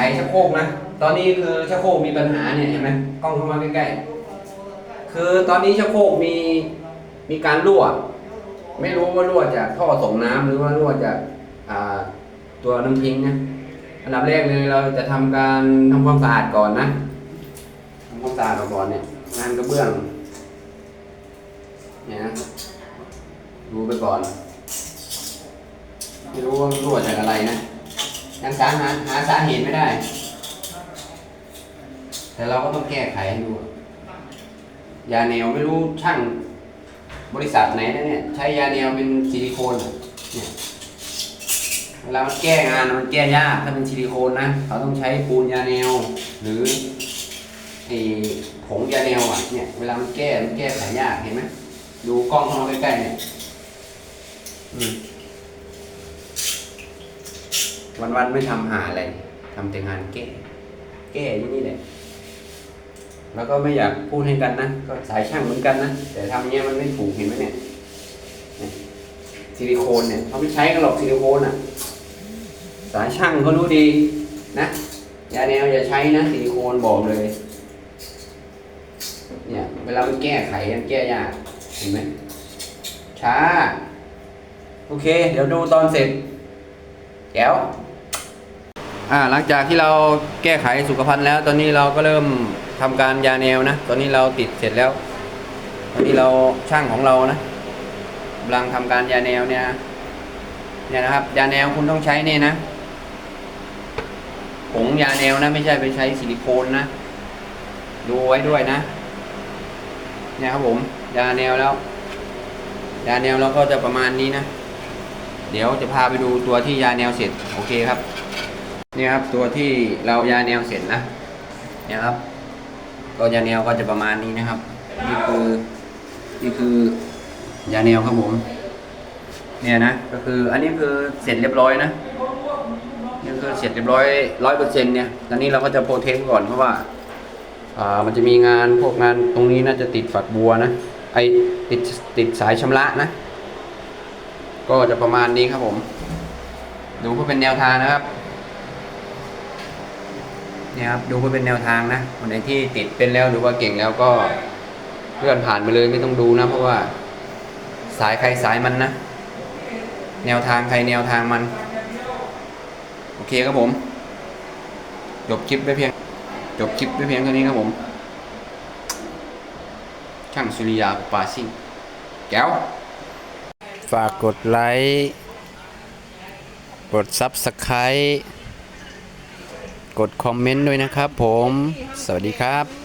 ไขชักโครกนะ ตอนนี้คือชักโครกมีปัญหาเนี่ยเห็นไหมกล้องเข้ามาใกล้ๆ คือตอนนี้ชักโครกมีมีการรั่ว ไม่รู้ว่ารั่วจากท่อส่งน้ำหรือว่ารั่วจากตัวน้ำทิ้งนะ อันดับแรกเลยเราจะทำการทำความสะอาดก่อนนะทำความสะอาดก่อนเนี่ยงานกระเบื้องเนี่ยนะดูไปก่อน ไม่รู้ว่ารั่วจากอะไรนะ ยังสาหาหาสาเหตุไม่ได้ แต่เราก็ต้องแก้ไขให้ดูยาแนวไม่รู้ช่างบริษัทไหนนะเนี่ย ใช้ยาแนวเป็นซิลิโคนเนี่ยเวลามันแก้งานมันแก้ยากถ้าเป็นซิลิโคนนะเขาต้องใช้ปูนยาแนว หรือไอ้ผงยาแนวอะเนี่ยเวลามันแก้มันแก้ไขยากเห็นไหมดูกล้องเข้ามาใกล้ๆเนี่ยอืม วันๆไม่ทำหาอะไรทำแต่งานแก้ แก้อยู่นี่แหละ แล้วก็ไม่อยากพูดให้กันนะ ก็สายช่างเหมือนกันนะ แต่ทำอย่างเงี้ยมันไม่ถูกเห็นไหมเนี่ยเนี่ยซิลิโคนเนี่ยเขาไม่ใช้กันหรอกซิลิโคนอะ สายช่างเขารู้ดีนะยาแนวอย่าใช้นะซิลิโคนบอกเลย เนี่ย เวลามันแก้ไขมันแก้ยากเห็นไหมช้า โอเค เดี๋ยวดูตอนเสร็จแก้ว อ่าหลังจากที่เราแก้ไขสุขภัณฑ์แล้ว ตอนนี้เราก็เริ่มทำการยาแนวนะ ตอนนี้เราติดเสร็จแล้ว ตอนนี้เราช่างของเรานะกำลังทำการยาแนวเนี่ยเนี่ยนะครับ ยาแนวคุณต้องใช้เนี่ยนะผงยาแนวนะไม่ใช่ไปใช้ซิลิโคนนะ ดูไว้ด้วยนะ เนี่ยครับผม ยาแนวแล้ว ยาแนวเราก็จะประมาณนี้นะ เดี๋ยวจะพาไปดูตัวที่ยาแนวเสร็จ โอเคครับ นี่ครับตัวที่เรายาแนวเสร็จนะเนี่ยครับ ก็ยาแนวก็จะประมาณนี้นะครับ นี่คือนี่คือยาแนวครับผม เนี่ยนะก็คืออันนี้คือเสร็จเรียบร้อยนะนี่คือเสร็จเรียบร้อยร้อยเปอร์เซ็นต์เนี่ยตอนนี้เราก็จะโปรเทคก่อนเพราะว่าอ่ามันจะมีงานพวกงานตรงนี้น่าจะติดฝักบัวนะไอติดติดสายชำระนะ ก็จะประมาณนี้ครับผม ดูเพื่อเป็นแนวทางนะครับ เนี่ยครับดูเพื่อเป็นแนวทางนะคนไหนที่ติดเป็นแล้วหรือว่าเก่งแล้วก็เลื่อนผ่านไปเลยไม่ต้องดูนะ เพราะว่าสายใครสายมันนะ แนวทางใครแนวทางมัน โอเคครับผมจบคลิปไปเพียงจบคลิปไปเพียงเท่านี้ครับผม ช่างสุริยาปาซิ่งแก้ว ฝากกดไลค์ กด Subscribe กดคอมเมนต์ด้วยนะครับผม สวัสดีครับ